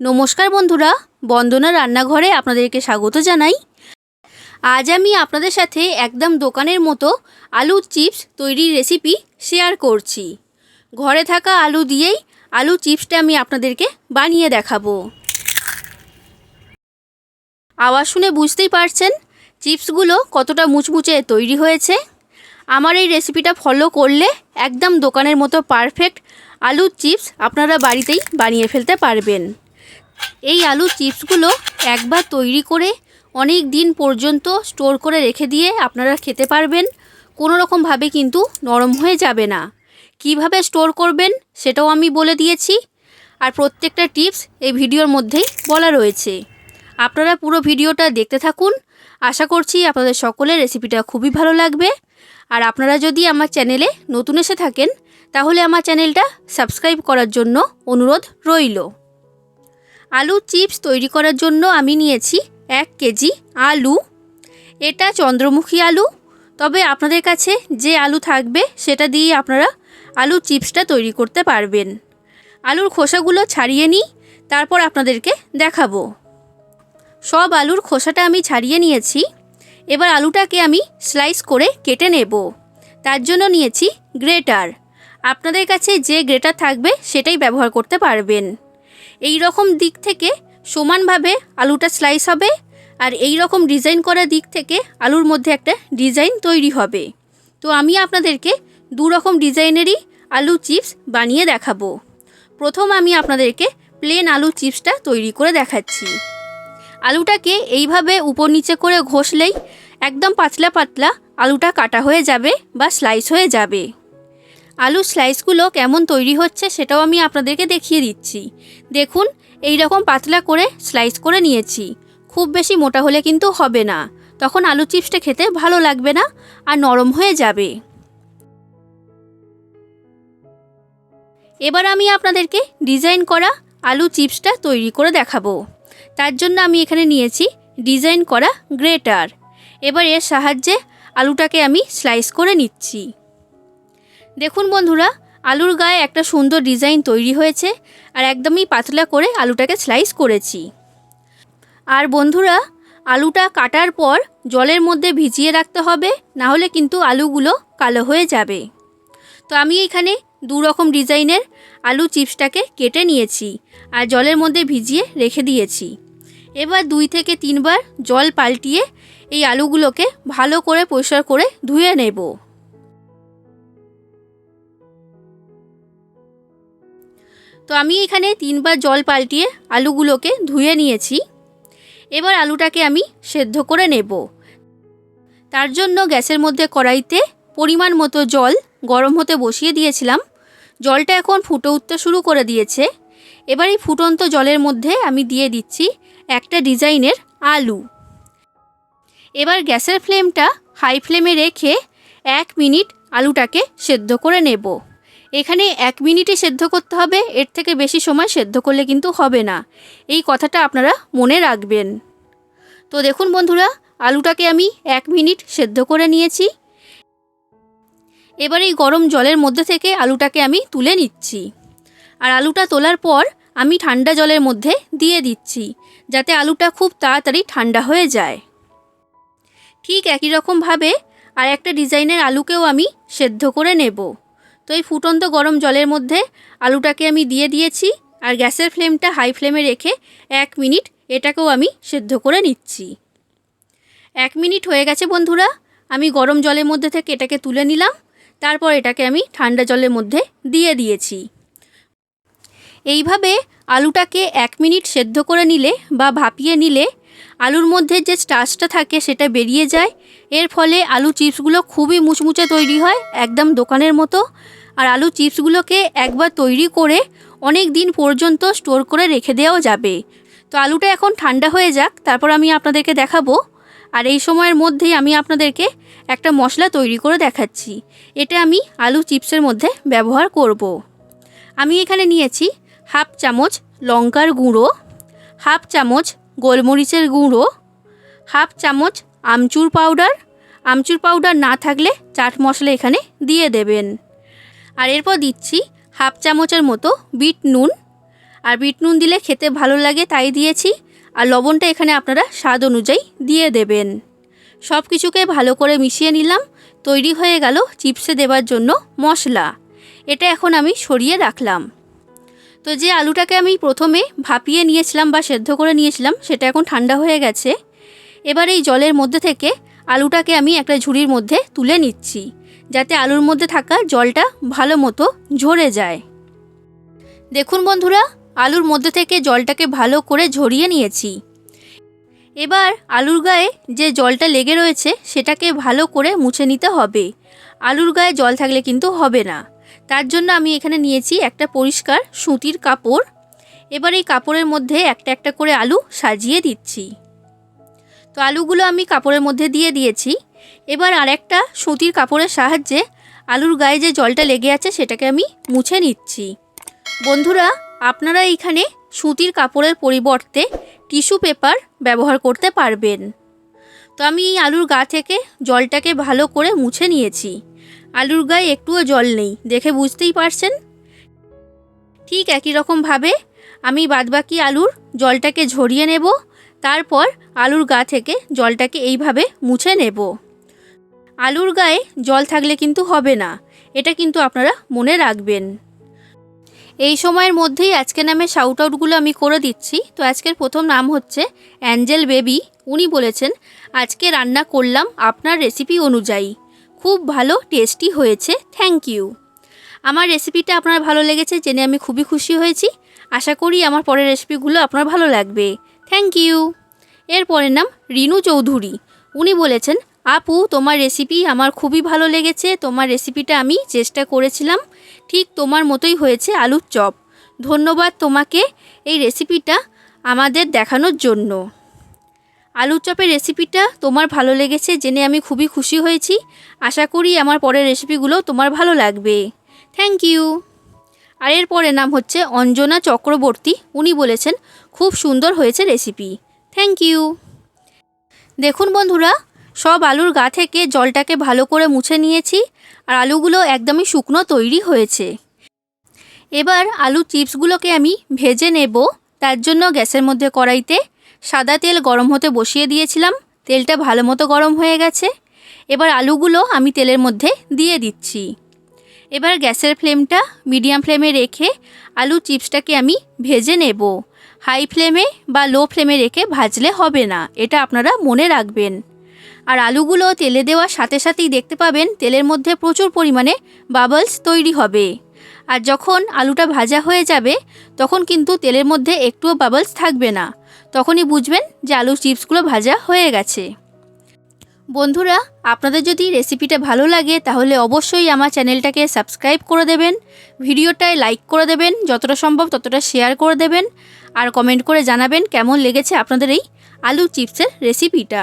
নমস্কার বন্ধুরা, বন্দনা রান্নাঘরে আপনাদেরকে স্বাগত জানাই। আজ আমি আপনাদের সাথে একদম দোকানের মতো আলুর চিপস তৈরির রেসিপি শেয়ার করছি। ঘরে থাকা আলু দিয়েই আলু চিপসটা আমি আপনাদেরকে বানিয়ে দেখাবো। আওয়াজ শুনে বুঝতেই পারছেন চিপসগুলো কতটা মুচমুচে তৈরি হয়েছে। আমার এই রেসিপিটা ফলো করলে একদম দোকানের মতো পারফেক্ট আলুর চিপস আপনারা বাড়িতেই বানিয়ে ফেলতে পারবেন। এই আলু চিপসগুলো একবার তৈরি করে অনেক দিন পর্যন্ত স্টোর করে রেখে দিয়ে আপনারা খেতে পারবেন। কোনো রকমভাবে কিন্তু নরম হয়ে যাবে না। কীভাবে স্টোর করবেন সেটাও আমি বলে দিয়েছি। আর প্রত্যেকটা টিপস এই ভিডিওর মধ্যেই বলা রয়েছে। আপনারা পুরো ভিডিওটা দেখতে থাকুন। আশা করছি আপনাদের সকলের রেসিপিটা খুবই ভালো লাগবে। আর আপনারা যদি আমার চ্যানেলে নতুন এসে থাকেন, তাহলে আমার চ্যানেলটা সাবস্ক্রাইব করার জন্য অনুরোধ রইল। আলু চিপস তৈরি করার জন্য আমি নিয়েছি এক কেজি আলু। এটা চন্দ্রমুখী আলু। তবে আপনাদের কাছে যে আলু থাকবে সেটা দিয়ে আপনারা আলু চিপসটা তৈরি করতে পারবেন। আলুর খোসাগুলো ছাড়িয়ে নিই, তারপর আপনাদেরকে দেখাবো। সব আলুর খোসাটা আমি ছাড়িয়ে নিয়েছি। এবার আলুটাকে আমি স্লাইস করে কেটে নেব। তার জন্য নিয়েছি গ্রেটার। আপনাদের কাছে যে গ্রেটার থাকবে সেটাই ব্যবহার করতে পারবেন। এই রকম দিক থেকে সমানভাবে আলুটা স্লাইস হবে আর এই রকম ডিজাইন করা দিক থেকে আলুর মধ্যে একটা ডিজাইন তৈরি হবে। তো আমি আপনাদেরকে দু রকম ডিজাইনেরই আলু চিপস বানিয়ে দেখাবো। প্রথম আমি আপনাদেরকে প্লেন আলু চিপসটা তৈরি করে দেখাচ্ছি। আলুটাকে এইভাবে উপর নিচে করে ঘষলেই একদম পাতলা পাতলা আলুটা কাটা হয়ে যাবে বা স্লাইস হয়ে যাবে। আলু স্লাইসগুলো কেমন তৈরি হচ্ছে সেটাও আমি আপনাদেরকে দেখিয়ে দিচ্ছি। দেখুন এই রকম পাতলা করে স্লাইস করে নিয়েছি। খুব বেশি মোটা হলে কিন্তু হবে না। তখন আলু চিপসটা খেতে ভালো লাগবে না আর নরম হয়ে যাবে। এবার আমি আপনাদেরকে ডিজাইন করা আলু চিপসটা তৈরি করে দেখাবো। তার জন্য আমি এখানে নিয়েছি ডিজাইন করা গ্রেটার এবার এর সাহায্যে আলুটাকে আমি স্লাইস করে নিচ্ছি। দেখুন বন্ধুরা, আলুর গায়ে একটা সুন্দর ডিজাইন তৈরি হয়েছে আর একদমই পাতলা করে আলুটাকে স্লাইস করেছি। আর বন্ধুরা, আলুটা কাটার পর জলের মধ্যে ভিজিয়ে রাখতে হবে, না হলে কিন্তু আলুগুলো কালো হয়ে যাবে। তো আমি এখানে দু রকম ডিজাইনের আলু চিপসটাকে কেটে নিয়েছি আর জলের মধ্যে ভিজিয়ে রেখে দিয়েছি। এবার দুই থেকে তিনবার জল পাল্টিয়ে এই আলুগুলোকে ভালো করে পরিষ্কার করে ধুয়ে নেব। তো আমি এখানে তিনবার জল পাল্টিয়ে আলুগুলোকে ধুয়ে নিয়েছি। এবার আলুটাকে আমি সেদ্ধ করে নেব। তার জন্য গ্যাসের মধ্যে কড়াইতে পরিমাণ মতো জল গরম হতে বসিয়ে দিয়েছিলাম। জলটা এখন ফুটে উঠতে শুরু করে দিয়েছে। এবার এই ফুটন্ত জলের মধ্যে আমি দিয়ে দিচ্ছি একটা ডিজাইনের আলু। এবার গ্যাসের ফ্লেমটা হাই ফ্লেমে রেখে এক মিনিট আলুটাকে সেদ্ধ করে নেব। এখানে এক মিনিটে সেদ্ধ করতে হবে, এর থেকে বেশি সময় সেদ্ধ করলে কিন্তু হবে না। এই কথাটা আপনারা মনে রাখবেন। তো দেখুন বন্ধুরা, আলুটাকে আমি এক মিনিট সেদ্ধ করে নিয়েছি। এবার এই গরম জলের মধ্যে থেকে আলুটাকে আমি তুলে নিচ্ছি। আর আলুটা তোলার পর আমি ঠান্ডা জলের মধ্যে দিয়ে দিচ্ছি, যাতে আলুটা খুব তাড়াতাড়ি ঠান্ডা হয়ে যায়। ঠিক একই রকমভাবে আর একটা ডিজাইনের আলুকেও আমি সেদ্ধ করে নেব। তো এই ফুটন্ত গরম জলের মধ্যে আলুটাকে আমি দিয়ে দিয়েছি আর গ্যাসের ফ্লেমটা হাই ফ্লেমে রেখে এক মিনিট এটাকেও আমি সেদ্ধ করে নিচ্ছি। এক মিনিট হয়ে গেছে বন্ধুরা, আমি গরম জলের মধ্যে থেকে এটাকে তুলে নিলাম, তারপর এটাকে আমি ঠান্ডা জলের মধ্যে দিয়ে দিয়েছি। এইভাবে আলুটাকে এক মিনিট সেদ্ধ করে নিলে বা ভাপিয়ে নিলে আলুর মধ্যে যে স্টার্চটা থাকে সেটা বেরিয়ে যায়। এর ফলে আলু চিপসগুলো খুবই মুচমুচে তৈরি হয়, একদম দোকানের মতো। আর আলু চিপসগুলোকে একবার তৈরি করে অনেক দিন পর্যন্ত স্টোর করে রেখে দেওয়াও যাবে। তো আলুটা এখন ঠান্ডা হয়ে যাক, তারপর আমি আপনাদেরকে দেখাবো। আর এই সময়ের মধ্যেই আমি আপনাদেরকে একটা মশলা তৈরি করে দেখাচ্ছি। এটা আমি আলু চিপসের মধ্যে ব্যবহার করব। আমি এখানে নিয়েছি হাফ চামচ লঙ্কার গুঁড়ো, হাফ চামচ গোলমরিচের গুঁড়ো, হাফ চামচ আমচুর পাউডার। আমচুর পাউডার না থাকলে চাট মশলা এখানে দিয়ে দেবেন। আর এরপর দিচ্ছি হাফ চামচের মতো বিট নুন। আর বিট নুন দিলে খেতে ভালো লাগে, তাই দিয়েছি। আর লবণটা এখানে আপনারা স্বাদ অনুযায়ী দিয়ে দেবেন। সব কিছুকে ভালো করে মিশিয়ে নিলাম। তৈরি হয়ে গেল চিপসে দেবার জন্য মশলা। এটা এখন আমি সরিয়ে রাখলাম। তো যে আলুটাকে আমি প্রথমে ভাপিয়ে নিয়েছিলাম বা সেদ্ধ করে নিয়েছিলাম, সেটা এখন ঠান্ডা হয়ে গেছে। এবার এই জলের মধ্যে থেকে আলুটাকে আমি একটা ঝুড়ির মধ্যে তুলে নিচ্ছি। যাতে আলুর মধ্যে থাকা জলটা ভালো মতো ঝরে যায়। দেখুন বন্ধুরা, আলুর মধ্যে থেকে জলটাকে ভালো করে ঝরিয়ে নিয়েছি। এবার আলুর গায়ে যে জলটা লেগে রয়েছে, সেটাকে ভালো করে মুছে নিতে হবে। আলুর গায়ে জল থাকলে কিন্তু হবে না। তার জন্য আমি এখানে নিয়েছি একটা পরিষ্কার সুতির কাপড়। এবার এই কাপড়ের মধ্যে একটা একটা করে আলু সাজিয়ে দিচ্ছি। তো আলুগুলো আমি কাপড়ের মধ্যে দিয়ে দিয়েছি। এবার আরেকটা সুতির কাপড়ের সাহায্যে আলুর গায়ে যে জলটা লেগে আছে সেটাকে আমি মুছে নিচ্ছি। বন্ধুরা, আপনারা এইখানে সুতির কাপড়ের পরিবর্তে টিস্যু পেপার ব্যবহার করতে পারবেন। তো আমি এই আলুর গা থেকে জলটাকে ভালো করে মুছে নিয়েছি। আলুর গায়ে একটুও জল নেই, দেখে বুঝতেই পারছেন? ঠিক একই রকমভাবে আমি বাদবাকি আলুর জলটাকে ঝরিয়ে নেব, তারপর আলুর গা থেকে জলটাকে এইভাবে মুছে নেব। আলুর গায়ে জল থাকলে কিন্তু হবে না। এটা কিন্তু আপনারা মনে রাখবেন। এই সময়ের মধ্যেই আজকে নামে শাউট আউটগুলো আমি করে দিচ্ছি। তো আজকের প্রথম নাম হচ্ছে অ্যাঞ্জেল বেবি। উনি বলেছেন, আজকে রান্না করলাম আপনার রেসিপি অনুযায়ী। খুব ভালো টেস্টি হয়েছে। থ্যাংক ইউ আমার রেসিপিটা আপনার ভালো লেগেছে জেনে আমি খুবই খুশি হয়েছি। আশা করি আমার পরের রেসিপিগুলো আপনার ভালো লাগবে। থ্যাংক ইউ এর পরের নাম রিনু চৌধুরী। উনি বলেছেন আপু, তোমার রেসিপি আমার খুবই ভালো লেগেছে। তোমার রেসিপিটা আমি চেষ্টা করেছিলাম। ঠিক তোমার মতোই হয়েছে আলুর চপ। ধন্যবাদ তোমাকে এই রেসিপিটা আমাদের দেখানোর জন্য। আলুর চপের রেসিপিটা তোমার ভালো লেগেছে জেনে আমি খুবই খুশি হয়েছি। আশা করি আমার পরের রেসিপিগুলো তোমার ভালো লাগবে। থ্যাংক ইউ আর এর পরের নাম হচ্ছে অঞ্জনা চক্রবর্তী। উনি বলেছেন, খুব সুন্দর হয়েছে রেসিপি থ্যাংক ইউ দেখুন বন্ধুরা সব আলুর গা থেকে জলটাকে ভালো করে মুছে নিয়েছি আর আলুগুলো একদমই শুকনো তৈরি হয়েছে। এবার আলু চিপসগুলোকে আমি ভেজে নেব, তার জন্য গ্যাসের মধ্যে কড়াইতে সাদা তেল গরম হতে বসিয়ে দিয়েছিলাম, তেলটা ভালো মতো গরম হয়ে গেছে। এবার আলুগুলো আমি তেলের মধ্যে দিয়ে দিচ্ছি। এবার গ্যাসের ফ্লেমটা মিডিয়াম ফ্লেমে রেখে আলু চিপসটাকে আমি ভেজে নেব। হাই ফ্লেমে বা লো ফ্লেমে রেখে ভাজলে হবে না, এটা আপনারা মনে রাখবেন। আর আলুগুলো তেলে দেওয়ার সাথে সাথেই দেখতে পাবেন তেলের মধ্যে প্রচুর পরিমাণে বাবলস তৈরি হবে। আর যখন আলুটা ভাজা হয়ে যাবে, তখন কিন্তু তেলের মধ্যে একটুও বাবলস থাকবে না। তখনই বুঝবেন যে আলুর চিপসগুলো ভাজা হয়ে গেছে। বন্ধুরা, আপনাদের যদি রেসিপিটা ভালো লাগে, তাহলে অবশ্যই আমার চ্যানেলটাকে সাবস্ক্রাইব করে দেবেন, ভিডিওটায় লাইক করে দেবেন, যতটা সম্ভব ততটা শেয়ার করে দেবেন, আর কমেন্ট করে জানাবেন কেমন লেগেছে আপনাদের এই আলু চিপসের রেসিপিটা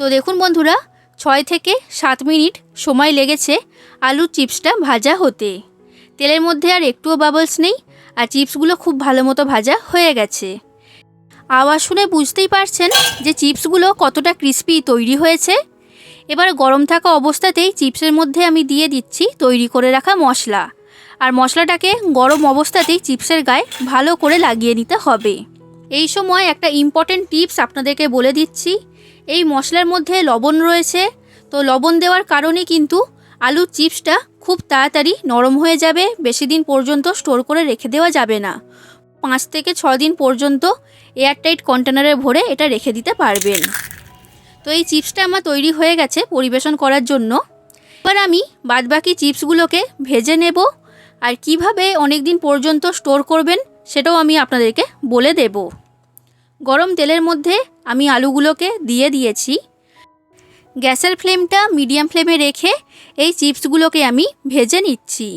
তো দেখুন বন্ধুরা, ছয় থেকে সাত মিনিট সময় লেগেছে আলুর চিপসটা ভাজা হতে। তেলের মধ্যে আর একটুও বাবলস নেই আর চিপসগুলো খুব ভালো মতো ভাজা হয়ে গেছে। আওয়াজ শুনে বুঝতেই পারছেন যে চিপসগুলো কতটা ক্রিস্পি তৈরি হয়েছে। এবার গরম থাকা অবস্থাতেই চিপসের মধ্যে আমি দিয়ে দিচ্ছি তৈরি করে রাখা মশলা। আর মশলাটাকে গরম অবস্থাতেই চিপসের গায়ে ভালো করে লাগিয়ে নিতে হবে। এই সময় একটা ইম্পর্টেন্ট টিপস আপনাদেরকে বলে দিচ্ছি। এই মশলার মধ্যে লবণ রয়েছে। তো লবণ দেওয়ার কারণে কিন্তু আলুর চিপসটা খুব তাড়াতাড়ি নরম হয়ে যাবে। বেশি দিন পর্যন্ত স্টোর করে রেখে দেওয়া যাবে না। পাঁচ থেকে ছ দিন পর্যন্ত এয়ারটাইট কন্টেনারে ভরে এটা রেখে দিতে পারবেন। তো এই চিপসটা আমার তৈরি হয়ে গেছে পরিবেশন করার জন্য। এবার আমি বাদবাকি চিপসগুলোকে ভেজে নেব। আর কীভাবে অনেক দিন পর্যন্ত স্টোর করবেন সেটাও আমি আপনাদেরকে বলে দেব। গরম তেলের মধ্যে আমি আলুগুলোকে দিয়ে দিয়েছি। গ্যাসের ফ্লেমটা মিডিয়াম ফ্লেমে রেখে এই চিপসগুলোকে আমি ভেজে নিচ্ছি।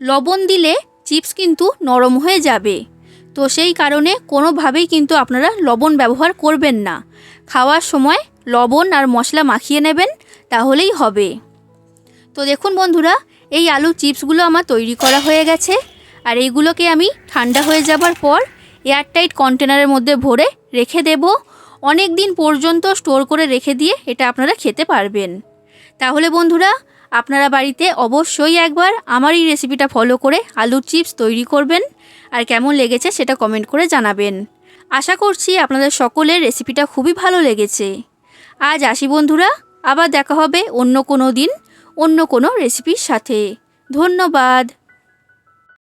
লবণ দিলে চিপস কিন্তু নরম হয়ে যাবে। তো সেই কারণে কোনোভাবেই কিন্তু আপনারা লবণ ব্যবহার করবেন না। খাওয়ার সময় লবণ আর মশলা মাখিয়ে নেবেন, তাহলেই হবে। তো দেখুন বন্ধুরা, এই আলু চিপসগুলো আমার তৈরি করা হয়ে গেছে। আর এইগুলোকে আমি ঠান্ডা হয়ে যাবার পর এয়ারটাইট কন্টেনারের মধ্যে ভরে রেখে দেব। অনেক দিন পর্যন্ত স্টোর করে রেখে দিয়ে এটা আপনারা খেতে পারবেন। তাহলে বন্ধুরা, আপনারা বাড়িতে অবশ্যই একবার আমার এই রেসিপিটা ফলো করে আলুর চিপস তৈরি করবেন। আর কেমন লেগেছে সেটা কমেন্ট করে জানাবেন। আশা করছি আপনাদের সকলের রেসিপিটা খুবই ভালো লেগেছে। আজ আসি বন্ধুরা, আবার দেখা হবে অন্য কোনো দিন, অন্য কোনো রেসিপির সাথে। ধন্যবাদ।